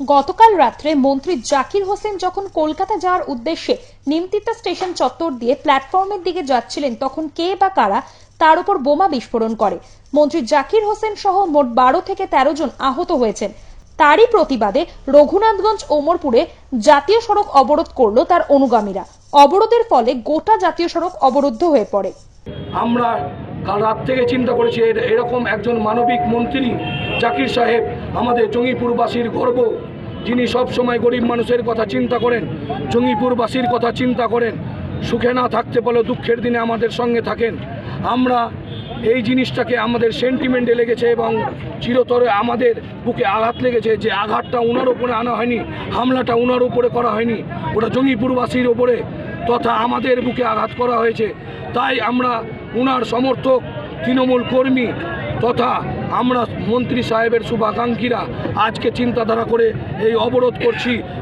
গতকাল রাত্রে মন্ত্রী জাকির হোসেন যখন কলকাতা যাওয়ার উদ্দেশ্যে নিমতিতা স্টেশন চত্বর দিয়ে প্ল্যাটফর্মের দিকে যাচ্ছিলেন, তখন কে বা কারা তার উপর বোমা বিস্ফোরণ করে। মন্ত্রী জাকির হোসেন সহ মোট বারো থেকে তেরো জন আহত হয়েছেন। তারই প্রতিবাদে রঘুনাথগঞ্জ ওমরপুরে জাতীয় সড়ক অবরোধ করল তার অনুগামীরা। অবরোধের ফলে গোটা জাতীয় সড়ক অবরুদ্ধ হয়ে পড়ে। আমরা কাল রাত থেকে চিন্তা করেছি এরকম একজন মানবিক মন্ত্রী জাকির সাহেব আমাদের জঙ্গিপুরবাসীর গর্ব। যিনি সব সময় গরিব মানুষের কথা চিন্তা করেন, জঙ্গিপুরবাসীর কথা চিন্তা করেন, সুখে না থাকতে পারলেও দুঃখের দিনে আমাদের সঙ্গে থাকেন। আমরা এই জিনিসটাকে আমাদের সেন্টিমেন্টে লেগেছে এবং চিরতরে আমাদের বুকে আঘাত লেগেছে যে আঘাতটা ওনার উপরে আনা হয়নি, হামলাটা ওনার উপরে করা হয়নি। ওটা জঙ্গিপুরবাসীর ওপরে তথা আমাদের বুকে আঘাত করা হয়েছে। তাই আমরা ওনার সমর্থক, তৃণমূল কর্মী তথা আমরা মন্ত্রী সাহেবের শুভাকাঙ্ক্ষীরা আজকে চিন্তাধারা করে এই অবরোধ করছি।